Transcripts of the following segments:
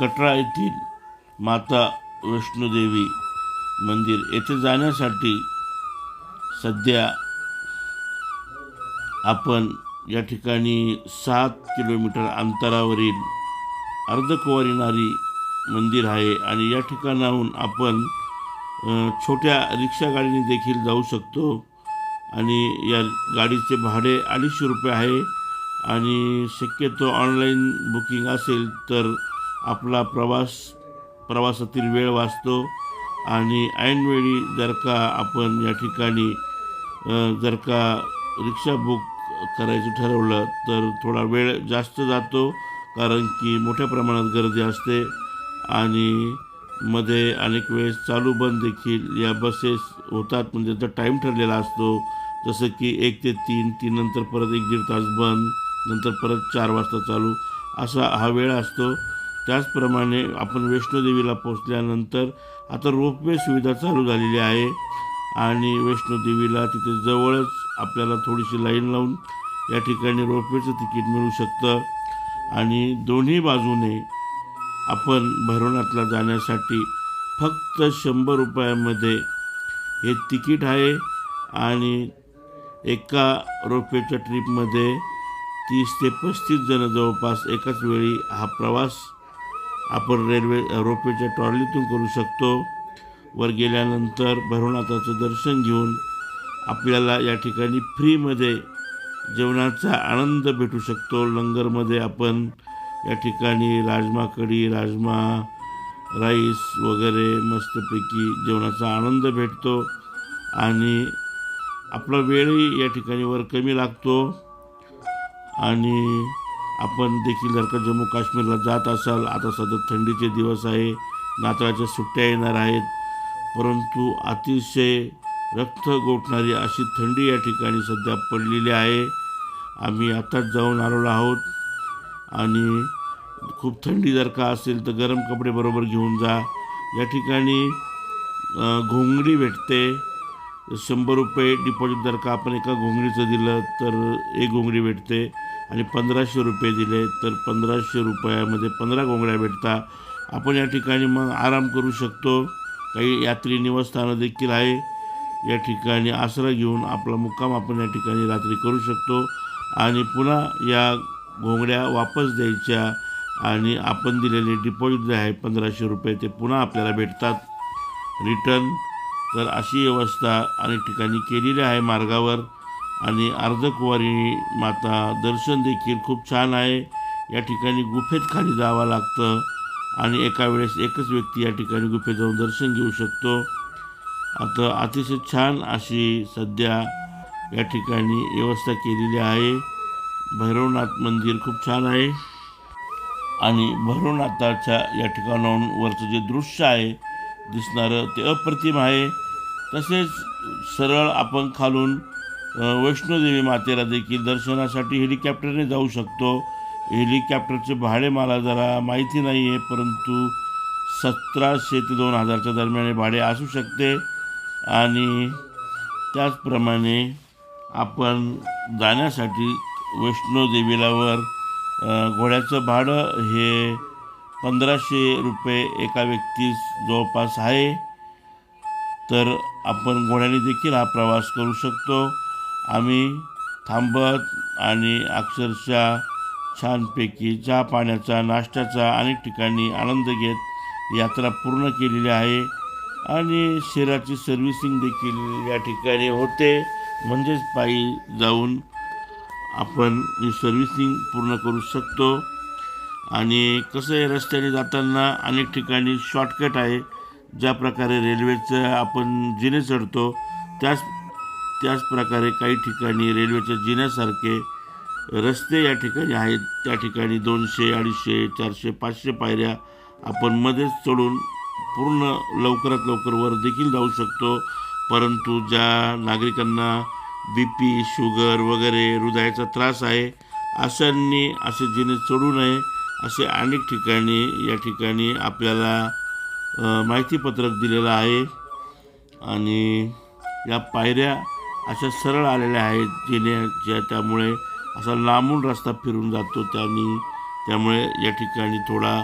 कटरा येथील माता वैष्णोदेवी मंदिर येथे जाण्यासाठी सध्या आपण या ठिकाणी सात किलोमीटर अंतरावरील अर्धकुवारीनारी मंदिर आहे आणि या ठिकाणाहून आपण छोट्या रिक्षा गाडीने देखील जाऊ शकतो आणि या गाडीचे भाडे अडीचशे रुपये आहे आणि शक्यतो ऑनलाईन बुकिंग असेल तर आपला प्रवास प्रवासातील वेळ वाचतो. आणि ऐनवेळी जर का आपण या ठिकाणी जर का रिक्षा बुक करायचं ठरवलं तर थोडा वेळ जास्त जातो. कारण की मोठ्या प्रमाणात गर्दी असते. आणि मध्ये अनेक वेळेस चालू बंद देखील या बसेस होतात. म्हणजे त्याचा टाईम ठरलेला असतो जसं की एक ते तीन तीन नंतर परत एक दीड तास बंद नंतर परत चार वाजता चालू असा हा वेळ असतो. त्याचप्रमाणे आपण वैष्णोदेवीला पोचल्यानंतर आता रोपवे सुविधा चालू झालेली आहे आणि वैष्णोदेवीला तिथे जवळच आपल्याला थोडीशी लाईन लावून या ठिकाणी रोपवेचं तिकीट मिळू शकतं. आणि दोन्ही बाजूने आपण भैरवनाथला जाण्यासाठी फक्त शंभर रुपयामध्ये हे तिकीट आहे आणि एका रोपवेच्या ट्रिपमध्ये तीस ते पस्तीस जण जवळपास एकाच वेळी हा प्रवास आपण रेल्वे रोपवेच्या ट्रॉलीतून करू शकतो. वर गेल्यानंतर भैरवनाथाचं दर्शन घेऊन आपल्याला या ठिकाणी फ्रीमध्ये जेवणाचा आनंद भेटू शकतो. लंगरमध्ये आपण या ठिकाणी राजमा कढी राजमा राईस वगैरे मस्तपैकी जेवणाचा आनंद भेटतो आणि आपला वेळही या ठिकाणी वर कमी लागतो. आणि आपण देखील जर का जम्मू काश्मीरला जात असाल आता सध्या थंडीचे दिवस आहे नाताळाच्या सुट्ट्या येणार आहेत परंतु अतिशय रक्त गोठणारी अशी थंडी या ठिकाणी सध्या पडलेली आहे. आम्ही आताच जाऊन आलेलो आहोत आणि खूप थंडी जर का असेल तर गरम कपडे बरोबर घेऊन जा. या ठिकाणी घोंगडी भेटते. शंभर रुपये डिपॉझिट जर का आपण एका घोंगडीचं दिलं तर एक घोंगडी भेटते. आणि पंधराशे रुपये दिले तर पंधराशे रुपयामध्ये पंधरा घोंगड्या भेटतात आपण या ठिकाणी मग आराम करू शकतो. काही यात्री निवासस्थानं देखील आहे. या ठिकाणी आसरा घेऊन आपला मुक्काम आपण या ठिकाणी रात्री करू शकतो. आणि पुन्हा या घोंगड्या वापस द्यायच्या आणि आपण दिलेले डिपॉझिट जे आहे पंधराशे रुपये ते पुन्हा आपल्याला भेटतात. रिटर्न तर अशी व्यवस्था अनेक ठिकाणी केलेली आहे मार्गावर. आणि अर्धकुवारी माता दर्शन देखील खूप छान आहे. या ठिकाणी गुफेत खाली जावं लागतं आणि एका वेळेस एकच व्यक्ती या ठिकाणी गुफेत जाऊन दर्शन घेऊ शकतो. आता अतिशय छान अशी सध्या या ठिकाणी व्यवस्था केलेली आहे. भैरवनाथ मंदिर खूप छान आहे. आणि भैरवनाथाच्या या ठिकाणाहून वरचं जे दृश्य आहे दिसणारं ते अप्रतिम आहे. तसेच सरळ आपण खालून वैष्णोदेवी मातेला देखील दर्शनासाठी हेलिकॉप्टरने जाऊ शकतो. हेलिकॉप्टरचे भाडे मला जरा माहिती नाही आहे परंतु सतराशे ते दोन हजारच्या दरम्यान हे भाडे असू शकते. आणि त्याचप्रमाणे आपण जाण्यासाठी वैष्णोदेवीला वर घोड्याचं भाडं हे पंधराशे रुपये एका व्यक्तीस जवळपास आहे. तर आपण घोड्याने देखील हा प्रवास करू शकतो. आम्ही थांबत आणि अक्षरशः छानपैकी चहा पाण्याचा नाश्त्याचा अनेक ठिकाणी आनंद घेत यात्रा पूर्ण केलेली आहे आणि शहराची सर्व्हिसिंग देखील या ठिकाणी होते. म्हणजेच पायी जाऊन आपण ही सर्व्हिसिंग पूर्ण करू शकतो. आणि कसं आहे रस्त्याने जाताना अनेक ठिकाणी शॉर्टकट आहे. ज्या प्रकारे रेल्वेचं आपण जिने चढतो त्याच त्याचप्रकारे काही ठिकाणी रेल्वेच्या जिन्यासारखे रस्ते या ठिकाणी आहेत. त्या ठिकाणी दोनशे अडीचशे चारशे पाचशे पायऱ्या आपण मध्येच चढून पूर्ण लवकरात लवकर वर देखील जाऊ शकतो. परंतु ज्या नागरिकांना बी पी शुगर वगैरे हृदयाचा त्रास आहे अशांनी असे जिने चढू नये. असे अनेक ठिकाणी या ठिकाणी आपल्याला माहितीपत्रक दिलेलं आहे. आणि या पायऱ्या अशा सरळ आलेल्या आहेत जिन्याच्या त्यामुळे असा लांबून रस्ता फिरून जातो त्यांनी. त्यामुळे या ठिकाणी थोडा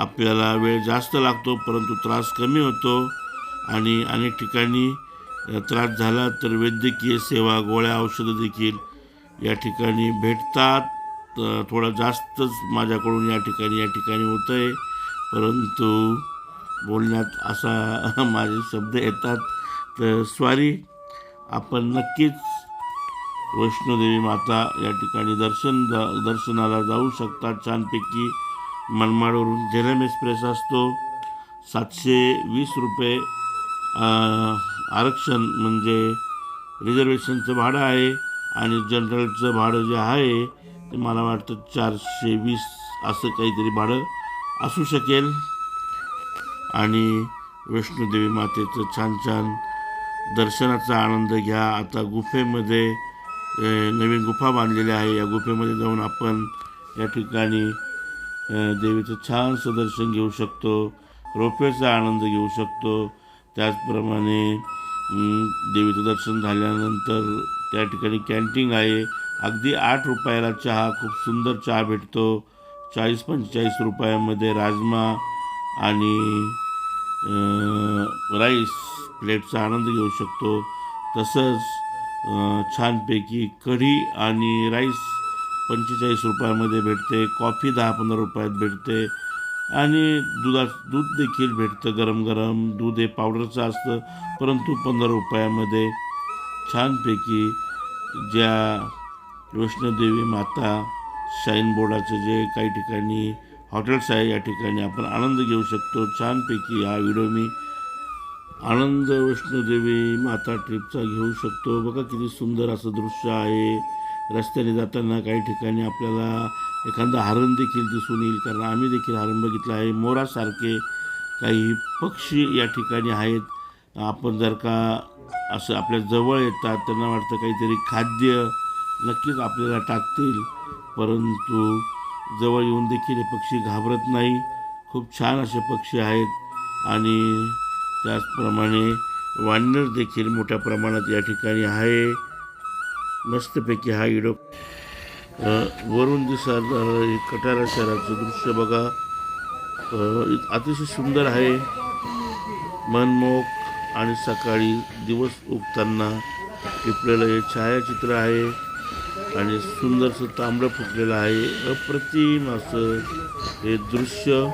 आपल्याला वेळ जास्त लागतो परंतु त्रास कमी होतो आणि अनेक ठिकाणी त्रास झाला तर वैद्यकीय सेवा गोळ्या औषधं देखील या ठिकाणी भेटतात. थोडा जास्तच माझ्याकडून या ठिकाणी या ठिकाणी होतं आहे परंतु बोलण्यात असा माझे शब्द येतात. तर स्वारी आपण नक्कीच वैष्णोदेवी माता या ठिकाणी दर्शन दर्शनाला जाऊ शकतात छानपैकी मनमाडवरून झेलम एक्सप्रेस असतो. सातशे वीस रुपये आरक्षण म्हणजे रिझर्वेशनचं भाडं आहे आणि जनरलचं भाडं जे आहे ते मला वाटतं चारशे वीस असं काहीतरी भाडं असू शकेल. आणि वैष्णोदेवी मातेचं छान छान दर्शनाचा आनंद घ्या. आता गुफेमध्ये नवीन गुफा बांधलेली आहे. या गुफेमध्ये जाऊन आपण या ठिकाणी देवीचं छानसं दर्शन घेऊ शकतो रोपेचा आनंद घेऊ शकतो. त्याचप्रमाणे देवीचं दर्शन झाल्यानंतर त्या ठिकाणी कॅन्टीन आहे. अगदी आठ रुपयाला चहा खूप सुंदर चहा भेटतो. चाळीस पंचेचाळीस रुपयामध्ये राजमा आणि राईस. प्लेटचा आनंद घेऊ शकतो. तसंच छानपैकी कढी आणि राईस पंचेचाळीस रुपयामध्ये भेटते. कॉफी दहा पंधरा रुपयात भेटते. आणि दुधा दूध देखील भेटतं गरम गरम. दूध हे पावडरचं असतं परंतु पंधरा रुपयामध्ये. छानपैकी ज्या वैष्णोदेवी माता शाईन बोर्डाचे जे काही ठिकाणी हॉटेल्स आहे या ठिकाणी आपण आनंद घेऊ शकतो. छानपैकी हा व्हिडिओ मी आनंद वैष्णोदेवी माता ट्रिपचा घेऊ शकतो. बघा किती सुंदर असं दृश्य आहे. रस्त्याने जाताना काही ठिकाणी आपल्याला एखादा हरण देखील दिसून येईल. कारण आम्ही देखील हरण बघितलं आहे. मोरासारखे काही पक्षी या ठिकाणी आहेत. आपण जर का असं आपल्या जवळ येतात त्यांना वाटतं काहीतरी खाद्य नक्कीच आपल्याला टाकतील. परंतु जवळ येऊन देखील हे पक्षी घाबरत नाही. खूप छान असे पक्षी आहेत. आणि त्याचप्रमाणे वानर देखील मोठ्या प्रमाणात या ठिकाणी आहे. मस्तपैकी हा इडो वरून दिसणारं हे कटारा शहराचं दृश्य बघा. अतिशय सुंदर आहे. मनमोहक आणि सकाळी दिवस उगताना टिपलेलं हे छायाचित्र आहे आणि सुंदरसं तांबडं फुटलेलं आहे. अप्रतिम असं हे दृश्य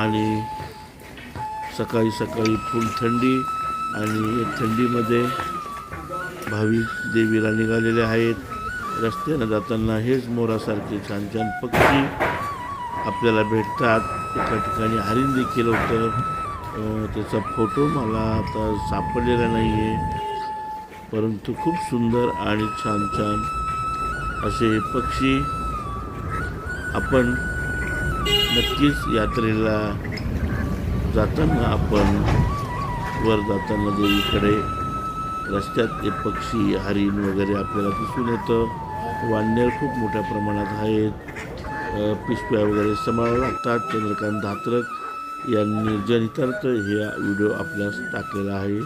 आणि सकाळी सकाळी फुल थंडी आणि थंडीमध्ये भाविक देवीला निघालेले आहेत. रस्त्यानं जाताना हेच मोरासारखे छान छान पक्षी आपल्याला भेटतात. एका ठिकाणी हरिण देखील होतं. त्याचा फोटो मला आता सापडलेला नाही आहे परंतु खूप सुंदर आणि छान छान असे पक्षी आपण नक्कीच यात्रेला जाताना आपण वर जाताना देवीकडे रस्त्यात ते पक्षी हरिण वगैरे आपल्याला दिसून येतं. वानर खूप मोठ्या प्रमाणात आहेत. पिशव्या वगैरे सांभाळावं लागतात. चंद्रकांत धात्रक यांनी जनहितार्थ हे व्हिडिओ आपल्यास टाकलेला आहे.